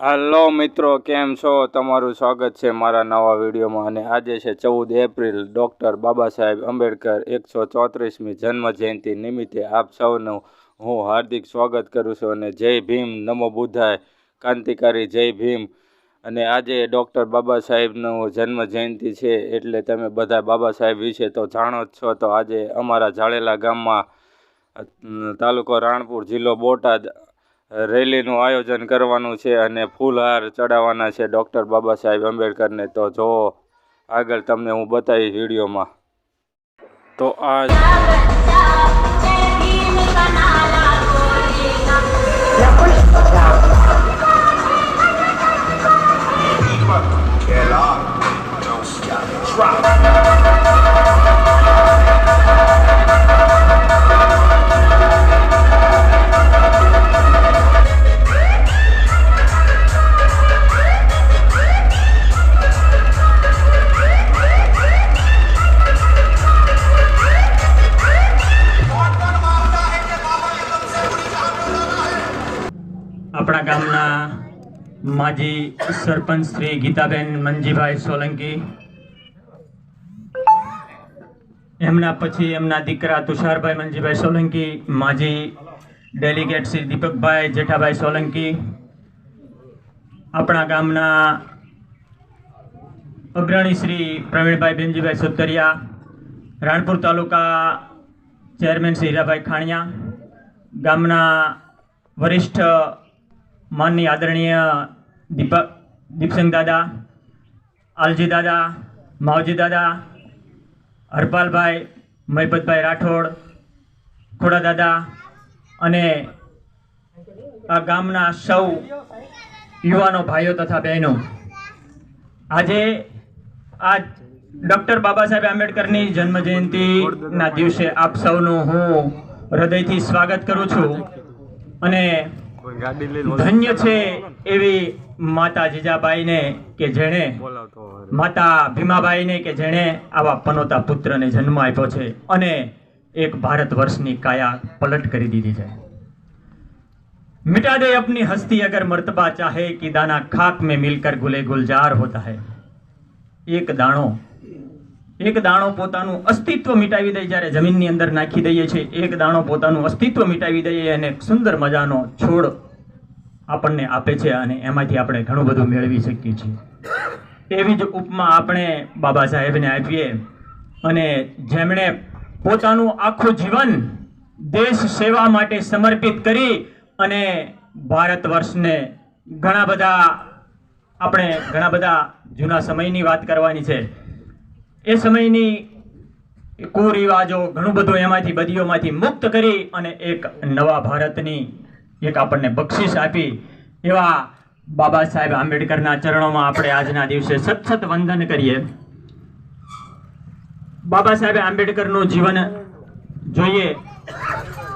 હાલો મિત્રો, કેમ છો? તમારું સ્વાગત છે મારા નવા વિડીયોમાં અને આજે છે ચૌદ એપ્રિલ. ડૉક્ટર બાબા સાહેબ આંબેડકર એકસો ચોત્રીસમી જન્મ જયંતિ નિમિત્તે આપ સૌનું હું હાર્દિક સ્વાગત કરું છું અને જય ભીમ નમો બુદ્ધાય. ક્રાંતિકારી જય ભીમ. અને આજે ડૉક્ટર બાબા સાહેબનું જન્મ જયંતિ છે એટલે તમે બધા બાબા સાહેબ વિશે તો જાણો જ છો. તો આજે અમારા જાળેલા ગામમાં તાલુકો રાણપુર જિલ્લો બોટાદ રેલીનું આયોજન કરવાનું છે અને ફૂલહાર ચડાવવાના છે ડૉક્ટર બાબા સાહેબ આંબેડકરને. તો જો, આગળ તમને હું બતાવીશ વિડીયોમાં. તો આ Get માજી સરપંચ શ્રી ગીતાબેન મંજીભાઈ સોલંકી. એમના પછી એમના દીકરા તુષારભાઈ મંજીભાઈ સોલંકી, માજી ડેલિગેટ શ્રી દીપકભાઈ જેઠાભાઈ સોલંકી. આપણા ગામના અગ્રણી શ્રી પ્રવીણભાઈ બેનજીભાઈ સુતરિયા, રાણપુર તાલુકા ચેરમેન શ્રી હીરાભાઈ ખાણિયા, ગામના વરિષ્ઠ માનની આદરણીય દીપક દીપસિંગ દાદા આલજી દાદા માવજી દાદા હરપાલભાઈ મહિપતભાઈ રાઠોડ ખોડા દાદા અને આ ગામના સૌ યુવાનો ભાઈઓ તથા બહેનો. આજે આ ડૉક્ટર બાબા સાહેબ આંબેડકરની જન્મજયંતિના દિવસે આપ સૌનું હું હૃદયથી સ્વાગત કરું છું. અને ધન્ય છે એવી માતા જીજાબાઈને કે જેને માતા ભીમાબાઈને કે જેણે આવા પનોતા પુત્રને જન્મ આપ્યો છે અને એક ભારત વર્ષની કાયા પલટ કરી દીધી છે. મિટા દે અપની હસ્તી અગર મર્તબા ચાહે કે દાના ખાક મેં મિલકર ગુલે ગુલજાર હોતા હૈ. એક દાણો એક દાણો પોતાનું અસ્તિત્વ મિટાવી દઈએ જ્યારે જમીનની અંદર નાખી દઈએ છીએ. એક દાણો પોતાનું અસ્તિત્વ મિટાવી દઈએ અને સુંદર મજાનો છોડ આપણને આપે છે અને એમાંથી આપણે ઘણું બધું મેળવી શકીએ છીએ. એવી જ ઉપમા આપણે બાબા સાહેબને આપીએ અને જેમણે પોતાનું આખું જીવન દેશ સેવા માટે સમર્પિત કરી અને ભારત વર્ષને ઘણા બધા આપણે ઘણા બધા જૂના સમયની વાત કરવાની છે. એ સમયની કુરિવાજો ઘણું બધું એમાંથી બદીઓમાંથી મુક્ત કરી અને એક નવા ભારતની એક આપણને બક્ષિસ આપી એવા બાબા સાહેબ આંબેડકરના ચરણોમાં આપણે આજના દિવસે સતત વંદન કરીએ. બાબા સાહેબ આંબેડકરનું જીવન જોઈએ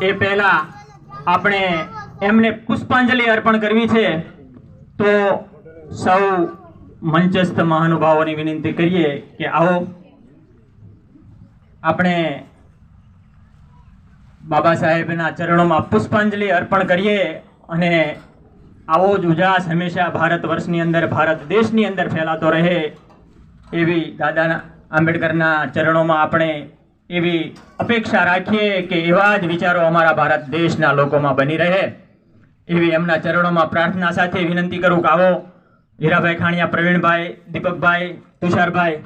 એ પહેલા આપણે એમને પુષ્પાંજલિ અર્પણ કરવી છે તો સૌ મંચસ્થ મહાનુભાવોની વિનંતી કરીએ કે આવો. આપણે બાબા સાહેબના ચરણોમાં પુષ્પાંજલિ અર્પણ કરીએ અને આવો જ ઉજાસ હંમેશા ભારત વર્ષની અંદર, ભારત દેશની અંદર ફેલાતો રહે એવી દાદા આંબેડકરના ચરણોમાં આપણે એવી અપેક્ષા રાખીએ કે એવા જ વિચારો અમારા ભારત દેશના લોકોમાં બની રહે. એવી એમના ચરણોમાં પ્રાર્થના સાથે વિનંતી કરું કે આવો હીરાભાઈ ખાણિયા, પ્રવીણભાઈ, દીપકભાઈ, તુષારભાઈ.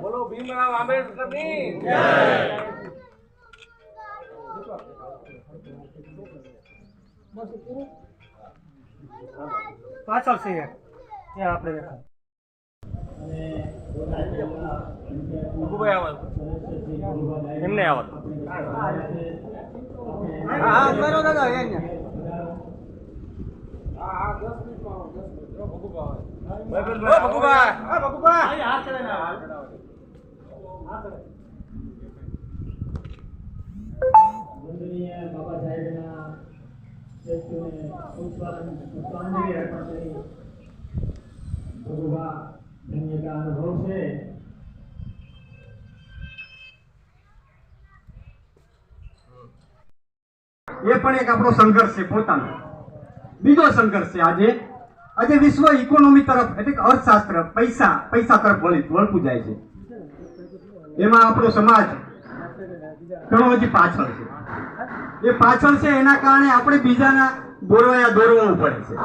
બોલો ભીમરાવ આંબેડકરની પાછળ છે એક. એ આપણે દેખાય. ભગુભાઈ. એમને આવો. હા, હા, કરો દાદા, એ અહીંયા. ઓ, ભગુભાઈ. હા, ભગુભાઈ. એ પણ એક આપણો સંઘર્ષ છે પોતાનો. બીજો સંઘર્ષ છે આજે. આજે વિશ્વ ઇકોનોમી તરફ, એટલે કે અર્થશાસ્ત્ર, પૈસા પૈસા તરફ વળી વળતું જાય છે. એમાં આપણો સમાજ ઘણો પાછળ છે. એ પાછળ છે એના કારણે આપણે બીજાના દોરવાયા દોરવું પડે છે.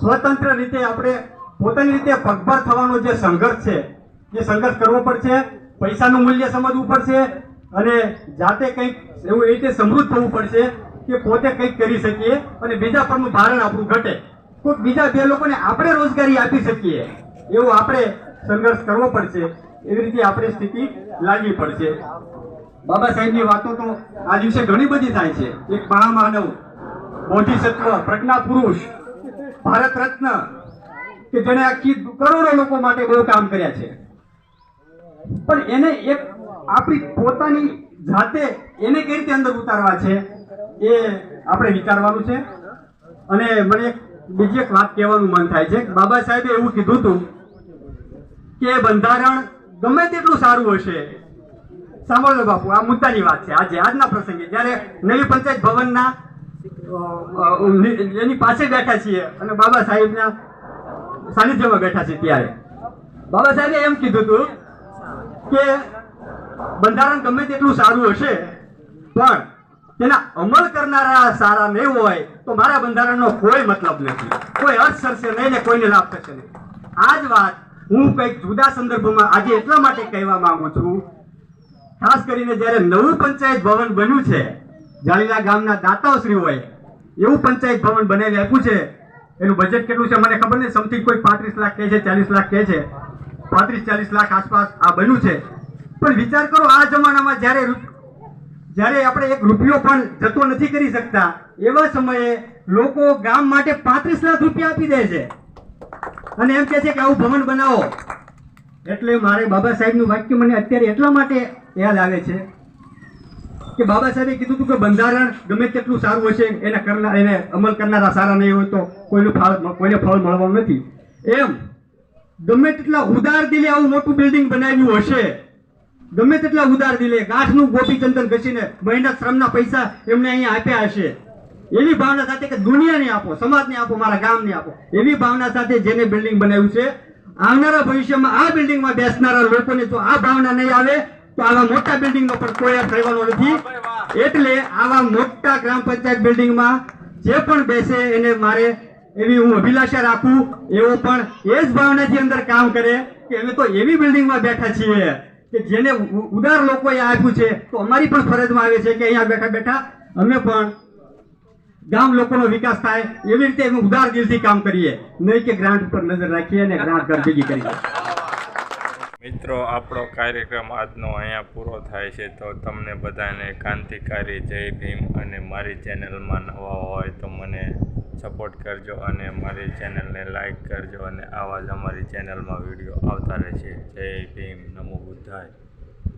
સ્વતંત્ર રીતે આપણે પોતાની રીતે પગભર થવાનો જે સંઘર્ષ છે, એ સંઘર્ષ કરવો પડશે, પૈસાનું મૂલ્ય સમજવું પડશે, અને જાતે કંઈક એવું એ રીતે સમૃદ્ધ થવું પડશે કે પોતે કંઈક કરી શકીએ અને બીજા પરનું ભારણ આપણું ઘટે. કોઈક બીજા બે લોકોને આપણે રોજગારી આપી શકીએ. એવો આપણે સંઘર્ષ કરવો પડશે. એવી રીતે આપણે સ્થિતિ લાગવી પડશે. બાબા સાહેબની વાતો તો આ દિવસે ઘણી બધી થાય છે. એક મહામાનવ બોધિસત્વ પ્રજ્ઞા પુરુષ, ભારત રત્ન, કે જેને આખી કરોડો લોકો માટે બહુ કામ કર્યા છે. પણ એને એક આપણી પોતાની જાતે એને કઈ રીતે અંદર ઉતારવા છે એ આપણે વિચારવાનું છે. અને મને એક બીજી એક વાત કહેવાનું મન થાય છે. બાબા સાહેબે એવું કીધું હતું કે બંધારણ ગમે તેટલું સારું હશે સાંભળો બાપુ, આ મુદ્દાની વાત છે. આજે આજના પ્રસંગે જ્યારે નવી પંચાયત ભવનના એની પાસે બેઠા છીએ અને બાબા સાહેબના સાનિધ્યમાં બેઠા છીએ ત્યારે. બાબા સાહેબે એમ કીધું હતું કે બંધારણ ગમે તેટલું સારું હશે, પણ તેના અમલ કરનારા સારા નહીં હોય તો મારા બંધારણનો કોઈ મતલબ નથી. કોઈ અર્થ સરશે નહીં ને કોઈને લાભ થશે નહીં. આ જ વાત હું કંઈક જુદા સંદર્ભમાં આજે એટલા માટે કહેવા માંગુ છું ખાસ કરીને જ્યારે નવું પંચાયત ભવન બન્યું છે જાળીલા ગામના દાતાઓશ્રીઓએ એવું પંચાયત ભવન બનાવી આપ્યું છે, એનું બજેટ કેટલું છે મને ખબર નહીં સમથિંગ કોઈ પાંત્રીસ લાખ કહે છે, ચાલીસ લાખ કહે છે, પાંત્રીસ, ચાલીસ લાખ આસપાસ આ બન્યું છે. પણ વિચાર કરો, આ જમાનામાં જ્યારે જ્યારે આપણે એક રૂપિયો પણ જતો નથી કરી શકતા, એવા સમયે લોકો ગામ માટે પાંત્રીસ લાખ રૂપિયા આપી દે છે. અને એમ કહે છે કે આવું ભવન બનાવો. એટલે મારે બાબા સાહેબનું વાક્ય મને અત્યારે એટલા માટે યાદ આવે છે કે બાબા સાહેબે કીધું હતું કે બંધારણ ગમે તેટલું સારું હશે, એને કરનાર એને અમલ કરનારા સારા નહીં હોય તો કોઈનું ફળ કોઈને ફળ મળવાનું નથી. એમ, ગમે તેટલા ઉદાર દિલે આવું મોટું બિલ્ડિંગ બનાવ્યું હશે, ગમે તેટલા ઉદાર દિલે ગાંઠનું ગોપીચંદન ઘસીને મહિના શ્રમના પૈસા એમને અહીંયા આપ્યા હશે. એવી ભાવના સાથે કે દુનિયાને આપો, સમાજને આપો, મારા ગામને આપો. એવી ભાવના સાથે જેને બિલ્ડિંગ બનાવ્યું છે, આવનારા ભવિષ્યમાં આ બિલ્ડિંગમાં બેસનારા લોકોને જો આ ભાવના નહીં આવે તો આવા મોટા બિલ્ડિંગનો પણ કોઈ રહેવાનો નથી. એટલે આવા મોટા ગ્રામ પંચાયત બિલ્ડિંગમાં જે પણ બેસે એને મારે એવી હું અભિલાષા રાખું. એવો પણ એ જ ભાવનાથી અંદર કામ કરે કે અમે તો એવી બિલ્ડિંગમાં બેઠા છીએ કે જેને ઉદાર લોકોએ આપ્યું છે. તો અમારી પણ ફરજમાં આવે છે કે અહીંયા બેઠા બેઠા અમે પણ ગામ લોકોનો વિકાસ થાય. એવી રીતે અમે ઉદાર દિલથી કામ કરીએ. નહીં કે ગ્રાન્ટ ઉપર નજર રાખીએ અને ગ્રાન્ટ ઘર કરીએ. મિત્રો, આપણો કાર્યક્રમ આજનો અહીંયા પૂરો થાય છે. તો તમને બધાને ક્રાંતિકારી જય ભીમ અને મારી ચેનલમાં નવા હોય તો મને સપોર્ટ કરજો અને મારી ચેનલને લાઈક કરજો અને આવા જ અમારી ચેનલમાં વીડિયો આવતા રહેશે. જય ભીમ, નમો બુદ્ધાય.